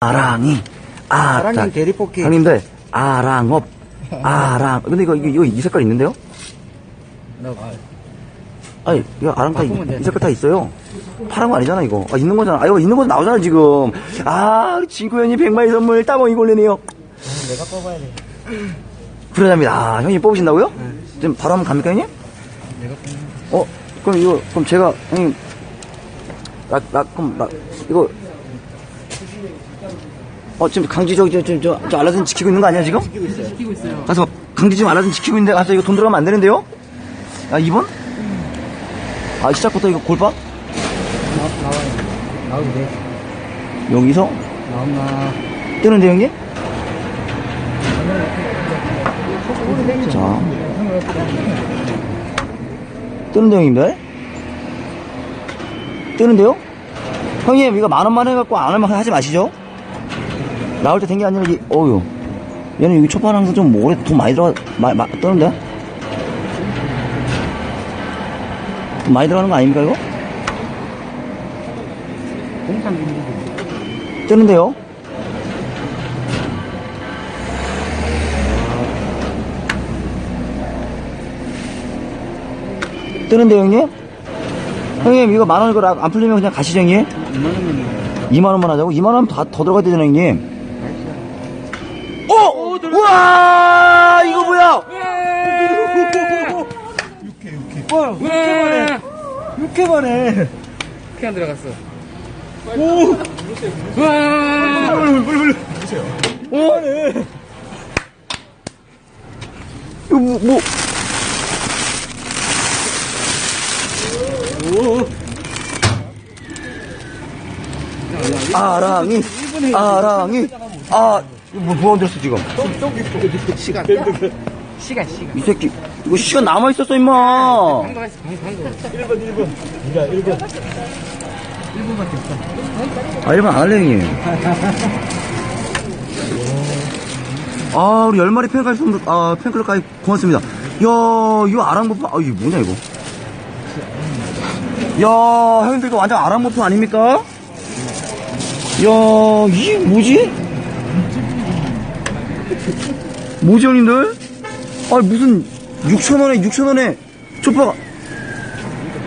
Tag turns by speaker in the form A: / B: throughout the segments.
A: 아랑이 아
B: 아랑님
A: 자,
B: 대리뽑기.
A: 형님들 아랑업 아랑 근데 이거 이거, 이거 이 색깔 있는데요? 아니 이거 아랑가 이,
B: 바꾸면 돼.
A: 이 색깔 다 있어요 파란 거 아니잖아 이거 아 있는 거잖아 아 이거 있는 거 나오잖아 지금 아 진구 형님 백마이 선물 따봉이 걸리네요
B: 내가 뽑아야 돼.
A: 그러답니다 아 형님 뽑으신다고요? 지금 바로 한번 갑니까 형님?
B: 내가 뽑는
A: 어 그럼 이거 그럼 제가 형님 나, 나 그럼 나 이거 어 지금 강지 저기 저 저 저, 저 알라딘 지키고 있는 거 아니야 지금?
B: 끼고 있어요. 끼고 있어요.
A: 가서 강지 지금 알라딘 지키고 있는데 가서 이거 돈 들어가면 안 되는데요? 아 2번? 아 시작부터 이거 골박?
B: 나, 나와요. 나오도 돼.
A: 여기서
B: 나온나.
A: 뜨는데 형님? 자 뜨는데 형님들? 뜨는데요? 형님 이거 만 원만 해갖고 안 하면 하지 마시죠 나올 때 된 게 아니라 이 어유 얘는 여기 초반 항상 좀 오래 돈 많이 들어가 마, 마, 뜨는데? 돈 많이 들어가는 거 아닙니까 이거? 뜨는데요? 뜨는데 형님? 형님 이거 만원 이거 안 풀리면 그냥 가시죠 형님?
B: 2만 원이면
A: 2만 원만 하자고? 2만 원 더, 더 들어가야 되잖아 형님 어! 우와 이거 뭐야
B: 와, 6회 만에. 6회 만에.
C: 안 들어갔어.
B: 오!
C: 와!
B: 빨리, 빨리, 빨리. 오! 만에.
A: 이거 뭐, 뭐. 아랑이 아랑이 아 뭐, 뭐 만들었어 지금
C: 시간. 시간, 시간.
A: 이 새끼 이거 시간 남아 있었어 임마
C: 방금 했어, 방금, 방금.
B: 1번, 1번. 니가 1번. 1번밖에 없다.
A: 아 이러면 안 할래 형님 아 우리 열 마리 팬클럽 선물 아 팬클럽까지 고맙습니다 야 이거 아랑모프 아 이게 뭐냐 이거 야 형님들 이거 완전 아랑모프 아닙니까 야 이게 뭐지 뭐지 형님들 아 무슨 6천원에 6천원에 초파가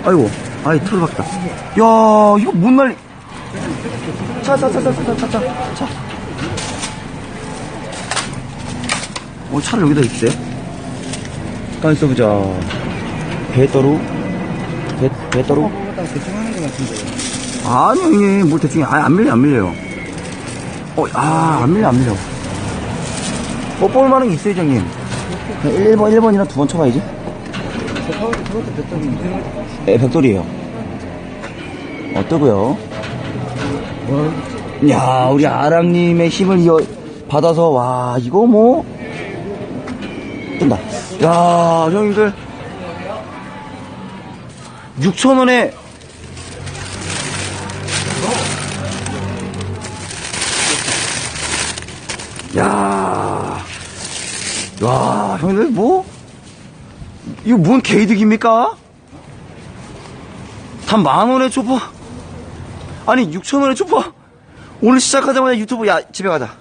A: 아이고 아이 틀어 박다 야 이거 뭔 난리 차, 차, 차, 차, 차, 차, 차, 차. 어, 차를 여기다 있대. 가만 있어보자. 배떠루? 배, 배떠루?
B: 같은데.
A: 아니, 형님, 뭘 대충, 아니, 안 밀려, 안 밀려요. 어, 아, 안 밀려, 안 밀려. 뭐, 볼만한 게 있어야죠, 형님. 1번, 1번이나 두번 쳐봐야지. 예, 백돌이에요. 어, 뜨고요. 야, 우리 아랑님의 힘을 이어 받아서, 와, 이거 뭐, 뜬다. 야, 형님들. 6,000원에, 야, 와, 형님들 뭐, 이거 뭔 개이득입니까? 단 만원의 초파. 아니, 6천원의 초파. 오늘 시작하자마자 유튜브, 야, 집에 가자.